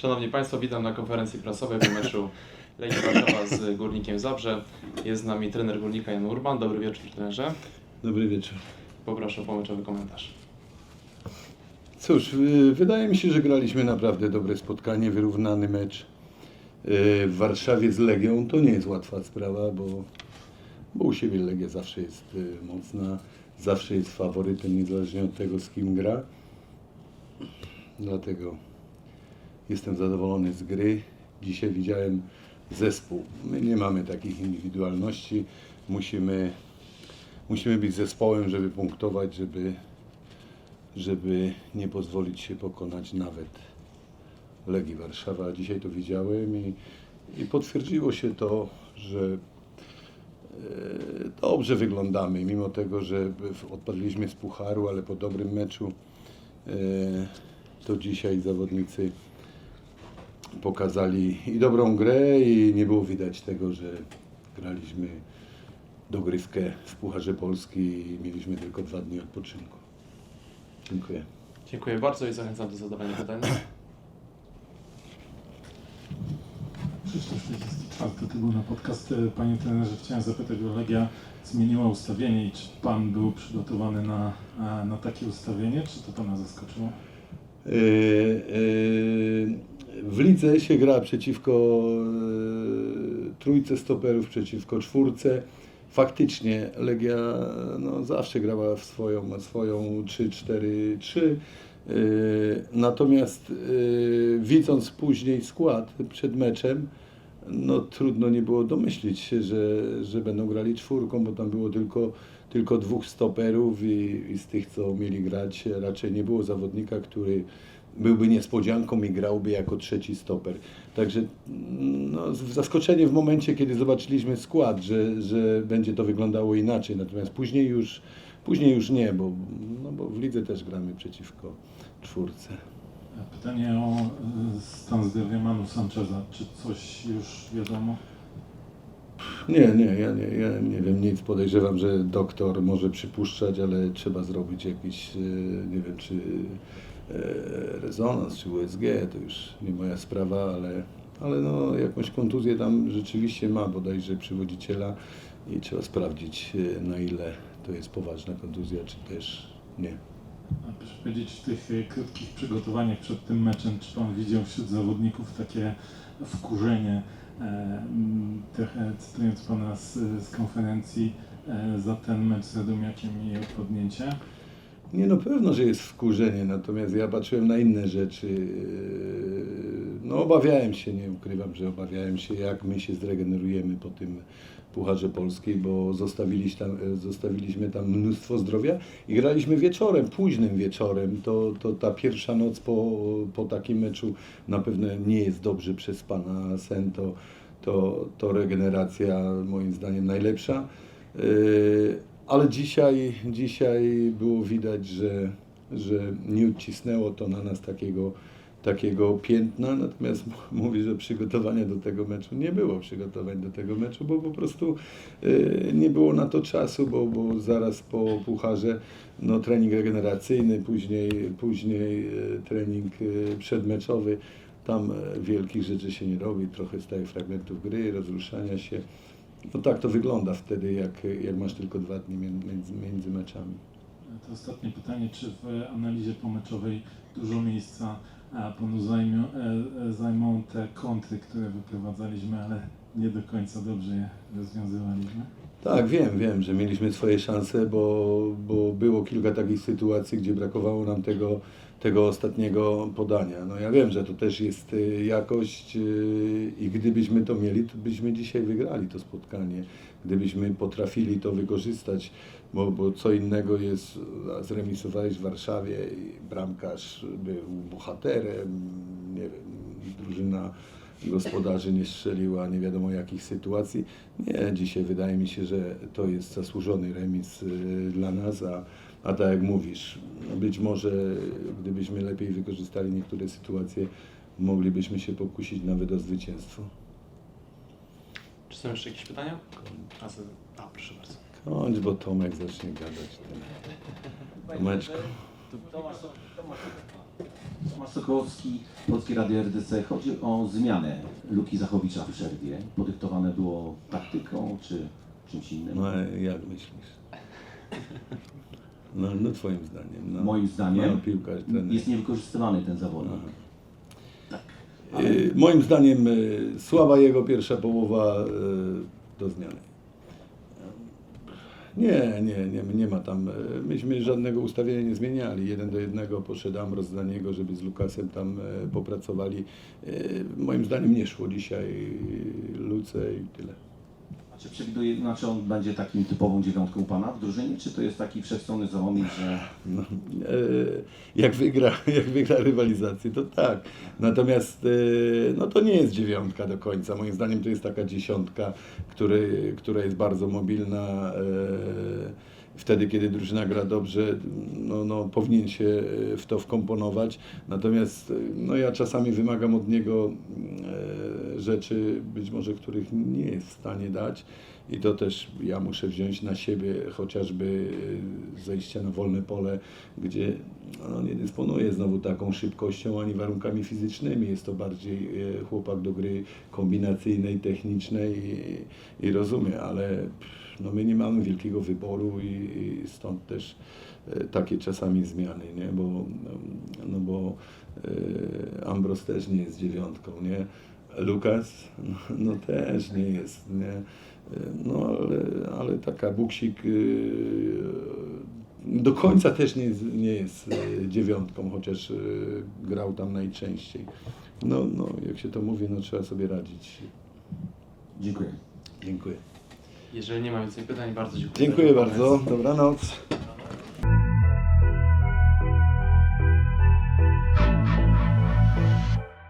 Szanowni Państwo, witam na konferencji prasowej po meczu Legii Warszawa z Górnikiem Zabrze. Jest z nami trener Górnika Jan Urban. Dobry wieczór trenerze. Dobry wieczór. Poproszę o pomeczowy komentarz. Cóż, y, wydaje mi się, że graliśmy naprawdę dobre spotkanie, wyrównany mecz. Y, W Warszawie z Legią to nie jest łatwa sprawa, bo, bo u siebie Legia zawsze jest y, mocna, zawsze jest faworytem, niezależnie od tego, z kim gra. Dlatego jestem zadowolony z gry. Dzisiaj widziałem zespół. My nie mamy takich indywidualności. Musimy, musimy być zespołem, żeby punktować, żeby, żeby nie pozwolić się pokonać nawet Legii Warszawa. Dzisiaj to widziałem i, i potwierdziło się to, że e, dobrze wyglądamy, mimo tego, że odpadliśmy z pucharu, ale po dobrym meczu e, to dzisiaj zawodnicy pokazali i dobrą grę i nie było widać tego, że graliśmy dogrywkę w Pucharze Polski i mieliśmy tylko dwa dni odpoczynku. Dziękuję. Dziękuję bardzo i zachęcam do zadawania pytań. Krzysztof Śledziński, czwarty Trybuna Podcast. Panie trenerze, chciałem zapytać, bo Legia zmieniła ustawienie i czy Pan był przygotowany na, na, na takie ustawienie, czy to Pana zaskoczyło? Yy, yy, W lidze się gra przeciwko yy, trójce stoperów, przeciwko czwórce. Faktycznie Legia no, zawsze grała w swoją, swoją 3-4-3. Yy, Natomiast yy, widząc później skład przed meczem, no trudno nie było domyślić się, że, że będą grali czwórką, bo tam było tylko, tylko dwóch stoperów i, i z tych, co mieli grać, raczej nie było zawodnika, który byłby niespodzianką i grałby jako trzeci stoper. Także no, zaskoczenie w momencie, kiedy zobaczyliśmy skład, że, że będzie to wyglądało inaczej, natomiast później już, później już nie, bo, no, bo w lidze też gramy przeciwko czwórce. Pytanie o e, stan zdrowia Manu Sancheza. Czy coś już wiadomo? Nie, nie, ja nie, ja nie wiem nic. Podejrzewam, że doktor może przypuszczać, ale trzeba zrobić jakiś, e, nie wiem, czy rezonans, czy USG, to już nie moja sprawa, ale, ale no, jakąś kontuzję tam rzeczywiście ma bodajże przywodziciela i trzeba sprawdzić, e, na ile to jest poważna kontuzja, czy też nie. A proszę powiedzieć, w tych e, krótkich przygotowaniach przed tym meczem, czy Pan widział wśród zawodników takie wkurzenie, e, trochę cytując Pana z, z konferencji, e, za ten mecz z Radomiakiem i odpadnięcie? Nie, no pewno, że jest wkurzenie, natomiast ja patrzyłem na inne rzeczy. Yy, No obawiałem się, nie ukrywam, że obawiałem się, jak my się zregenerujemy po tym Pucharze Polskiej, bo zostawiliśmy tam, zostawiliśmy tam mnóstwo zdrowia i graliśmy wieczorem, późnym wieczorem. To, to ta pierwsza noc po, po takim meczu na pewno nie jest dobrze przez Pana sen, to, to, to regeneracja moim zdaniem najlepsza. Ale dzisiaj, dzisiaj było widać, że, że nie odcisnęło to na nas takiego, takiego piętna, natomiast m- mówię, że przygotowania do tego meczu nie było przygotowań do tego meczu, bo po prostu yy, nie było na to czasu, bo, bo zaraz po pucharze no, trening regeneracyjny, później, później yy, trening yy, przedmeczowy. Tam e, wielkich rzeczy się nie robi, trochę staje fragmentów gry, rozruszania się. No tak to wygląda wtedy, jak, jak masz tylko dwa dni między, między, meczami. To ostatnie pytanie, czy w analizie pomeczowej dużo miejsca panu zajmą, e, e, zajmą te kontry, które wyprowadzaliśmy, ale nie do końca dobrze je rozwiązywaliśmy? Tak, wiem, wiem, że mieliśmy swoje szanse, bo, bo było kilka takich sytuacji, gdzie brakowało nam tego, tego ostatniego podania. No ja wiem, że to też jest y, jakość y, i gdybyśmy to mieli, to byśmy dzisiaj wygrali to spotkanie. Gdybyśmy potrafili to wykorzystać, bo, bo co innego jest, zremisowałeś w Warszawie i bramkarz był bohaterem, nie wiem, drużyna gospodarzy nie strzeliła nie wiadomo jakich sytuacji. Nie, dzisiaj wydaje mi się, że to jest zasłużony remis y, dla nas, a, a tak jak mówisz, być może gdybyśmy lepiej wykorzystali niektóre sytuacje, moglibyśmy się pokusić nawet o zwycięstwo. Czy są jeszcze jakieś pytania? A, a proszę bardzo. Kończ, bo Tomek zacznie gadać. Ten. Tomasz, Tomasz. Tomasz Sokołowski, Polskie Radio RDC. Chodzi o zmianę Luki Zachowicza w przerwie. Podyktowane było taktyką czy czymś innym? No jak myślisz? No, no twoim zdaniem. No. Moim zdaniem No, piłkarz, trener. jest niewykorzystywany ten zawodnik. Tak. Y, Moim zdaniem y, słaba jego pierwsza połowa y, do zmiany. Nie, nie, nie, nie ma tam. y, Myśmy żadnego ustawienia nie zmieniali. Jeden do jednego poszedł Ambros dla niego, żeby z Lukasem tam y, popracowali. Y, Moim zdaniem nie szło dzisiaj Luce i tyle. Czy przewiduje, znaczy on będzie takim typową dziewiątką pana w drużynie, czy to jest taki wszechstronny zawodnik, że No, e, jak, wygra, jak wygra rywalizację, to tak. Natomiast e, no, to nie jest dziewiątka do końca. Moim zdaniem to jest taka dziesiątka, który, która jest bardzo mobilna. e, Wtedy, kiedy drużyna gra dobrze, no, no, powinien się w to wkomponować. Natomiast no, ja czasami wymagam od niego rzeczy, być może których nie jest w stanie dać. I to też ja muszę wziąć na siebie, chociażby e, zejście na wolne pole, gdzie no, nie dysponuje znowu taką szybkością ani warunkami fizycznymi. Jest to bardziej e, chłopak do gry kombinacyjnej, technicznej i, i rozumie, ale no, my nie mamy wielkiego wyboru i, i stąd też e, takie czasami zmiany, nie? bo, no, bo e, Ambros też nie jest dziewiątką, nie? Lukas no, no też nie jest, nie? No ale, ale taka buksik y, do końca też nie jest, nie jest y, dziewiątką, chociaż y, grał tam najczęściej. No, no, jak się to mówi, no trzeba sobie radzić. dziękuję. Dziękuję. Jeżeli nie ma więcej pytań, bardzo dziękuję. Dziękuję bardzo. Dobranoc.